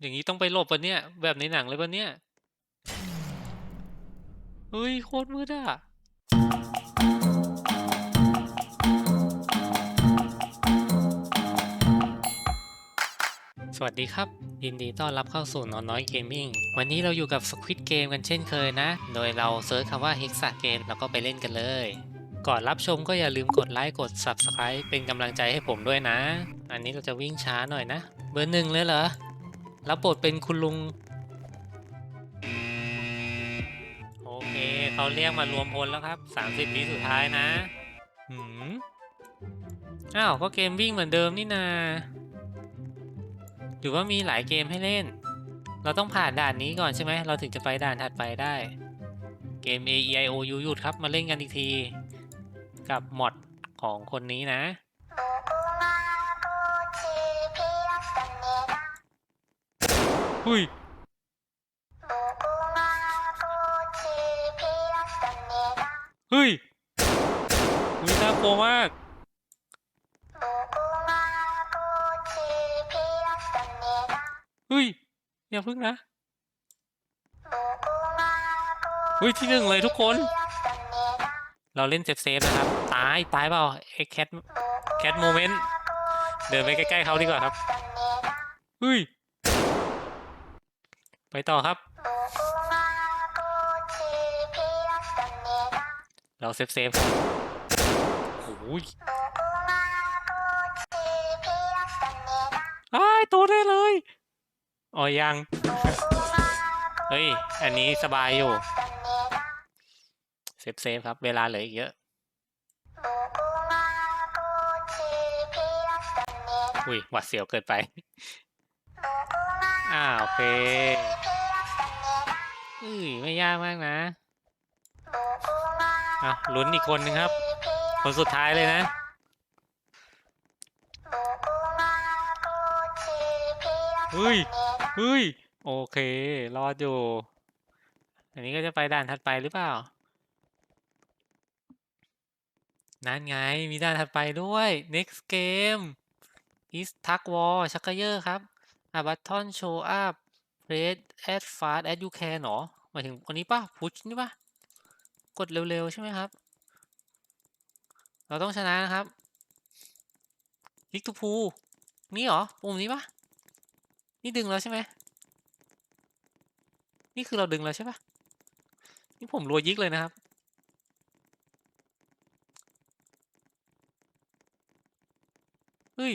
อย่างนี้ต้องไปหลบปะเนี่ย แบบในหนังเลยปะเนี่ย เฮ้ย โคตรมืดอะ สวัสดีครับ ยินดีต้อนรับเข้าสู่นอนน้อยเกมมิ่งวันนี้เราอยู่กับ Squid Game กันเช่นเคยนะ โดยเราเซิร์ชคำว่า Hexa Game แล้วก็ไปเล่นกันเลย ก่อนรับชมก็อย่าลืมกดไลค์กด Subscribe เป็นกำลังใจให้ผมด้วยนะ อันนี้เราจะวิ่งช้าหน่อยนะ เบอร์หนึ่งเลยเหรอ รับบทเป็นคุณลุง โอเค เขาเรียกมารวมพลแล้วครับ 30วิสุดท้ายนะ หืม อ้าว ก็เกมวิ่งเหมือนเดิมนี่นา หรือว่ามีหลายเกมให้เล่น เราต้องผ่านด่านนี้ก่อนใช่ไหม เราถึงจะไปด่านถัดไปได้ เกม A E I O U หยุดครับ มาเล่นกันอีกที กับมอดของคนนี้นะ หุยเฮ้ยหุยน่ากลัวมากเฮ้ยอย่าพึ่งนะเฮ้ยที่หนึ่งเลยทุกคน เราเล่นเซฟเซฟนะครับ ตาย ตายเปล่าไอ้แคทแคทโมเมนต์เดินไปใกล้ๆเขาดีกว่าครับเฮ้ย ไปต่อครับ เราเซฟเซฟโอ้ยอ้ายโตได้เลยอ๋อยัง เฮ้ย อันนี้สบายอยู่ เซฟเซฟครับ เวลาเหลืออีกเยอะ อุ้ยหวัดเสียวเกินไป อ่าโอเคอุ้ยไม่ยากมากนะอะลุ้นอีกคนนึงครับ คนสุดท้ายเลยนะเฮ้ยเฮ้ยโอเค รอดอยู่ อันนี้ก็จะไปด่านถัดไปหรือเปล่า นั่นไง มีด่านถัดไปด้วย next game is tug war ชักเกอร์ครับ a button show up press as fast as you can หรอ หมายถึงคนนี้ป่ะ push นี่ป่ะ กดเร็วๆ ใช่ไหมครับ เราต้องชนะนะครับ click to pull นี่เหรอ ปุ่มนี้ป่ะ นี่ดึงแล้วใช่ไหม นี่คือเราดึงแล้วใช่ป่ะ นี่ผมรัวยิกเลยนะครับเฮ้ย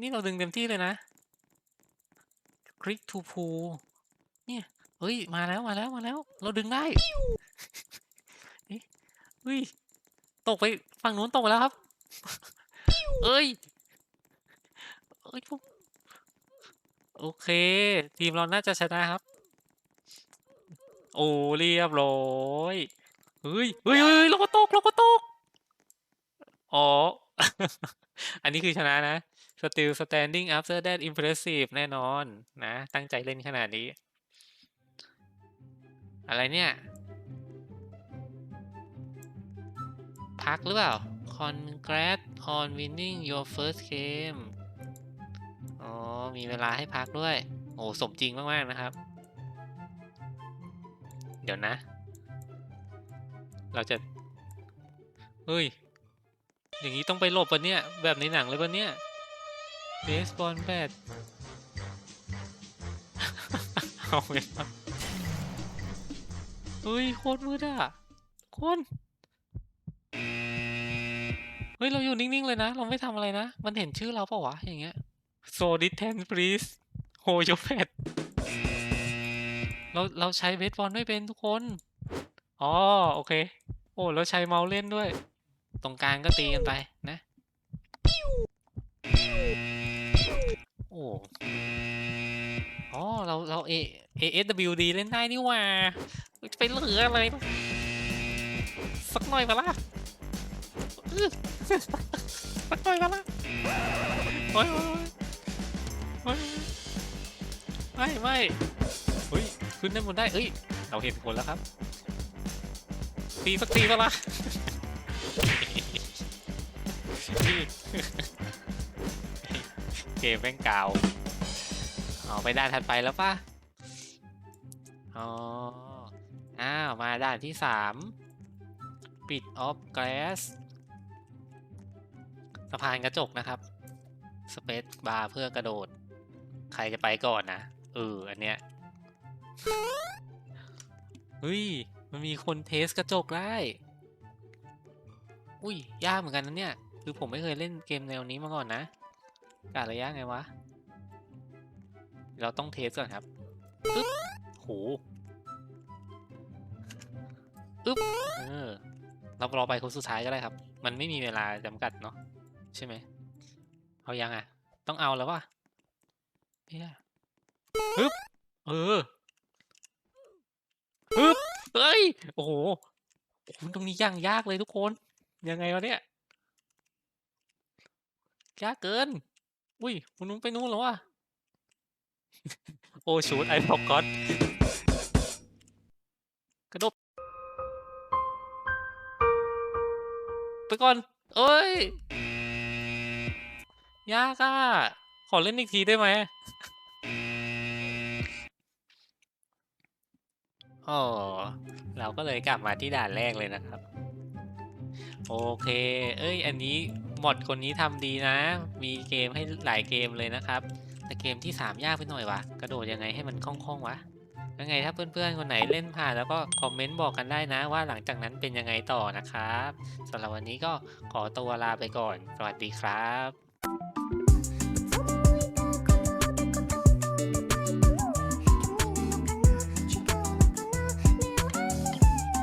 นี่เราดึงเต็มที่เลยนะ click to pull เนี่ยเฮ้ย มาแล้วมาแล้วมาแล้ว เราดึงได้เอ๊ะเฮ้ยตกไปฝั่งนู้นตกไปแล้วครับเอ้ยเอ้ยผมโอเค ทีมเราน่าจะชนะครับ โอ้เรียบร้อยเฮ้ยเฮ้ยเฮ้ยเราก็ตกเราก็ตกอ๋อ อันนี้คือชนะนะ still standing after that impressive แน่นอนนะ ตั้งใจเล่นขนาดนี้ อะไรเนี่ย พักหรือเปล่า congrats on winning your first game อ๋อ มีเวลาให้พักด้วย โอ้สมจริงมาก ๆ นะครับ เดี๋ยวนะ เราจะ เฮ้ย อย่างนี้ต้องไปหลบปะเนี่ย แบบในหนังเลยปะเนี่ย baseball bat เอาไปครับเฮ้ยโคตรมืดอะคนเฮ้ย เราอยู่นิ่ง ๆ เลยนะ เราไม่ทำอะไรนะ มันเห็นชื่อเราเปล่าวะ อย่างเงี้ย so distant please hold your pet เราเราใช้เบสบอลไม่เป็นทุกคน อ๋อ โอเค โอ้แล้วใช้เมาส์เล่นด้วย ตรงกลางก็ตีกันไปนะ อ้อ๋อเราเรา A A S W D เล่นได้นี่ว่าจะไปเหลืออะไร สักหน่อยปะล่ะสักหน่อยปะล่ะโอ้ยโอ้ยไม่ไม่เฮ้ยขึ้นได้หมดได้เอ้ยเราเห็นผลแล้วครับตีสักทีปะล่ะ เกมแม่งกาวอ๋อไปด่านถัดไปแล้วปะอ๋อ อ้าว มาด่านที่สามปิดออฟแกลสสะพานกระจกนะครับ สเปซบาร์เพื่อกระโดด ใครจะไปก่อนนะ เออ อันเนี้ย เฮ้ย มันมีคนเทสกระจกได้ อุ้ย ยากเหมือนกันนะเนี่ย คือผมไม่เคยเล่นเกมแนวนี้มาก่อนนะ การะยะไงวะ เราต้องเทสก่อนครับอึ๊บโหอึ๊บเออเรารอไปคนสุดท้ายก็ได้ครับ มันไม่มีเวลาจำกัดเนาะใช่ไหม เอายังอะ ต้องเอาแล้ววะเฮียฮึบเออฮึบเฮ้ย โอ้โหโอ้โหตรงนี้ย่างยากเลยทุกคน ยังไงวะเนี่ย ยากเกิน อุ้ยคุณนุ้งไปนู้นแล้ววะโอ้ชูดไอพอกอตกระโดดไปก่อน เอ้ย ยากอะ ขอเล่นอีกทีได้ไหมอ๋อเราก็เลยกลับมาที่ด่านแรกเลยนะครับ โอเค เอ้ย อันนี้ หมดคนนี้ทำดีนะ มีเกมให้หลายเกมเลยนะครับ แต่เกมที่ 3 ยากไปหน่อยวะ กระโดดยังไงให้มันคล่องๆวะ ยังไงถ้าเพื่อนๆ คนไหนเล่นผ่านแล้วก็คอมเมนต์บอกกันได้นะว่าหลังจากนั้นเป็นยังไงต่อนะครับสำหรับวันนี้ก็ขอตัวลาไปก่อน สวัสดีครับ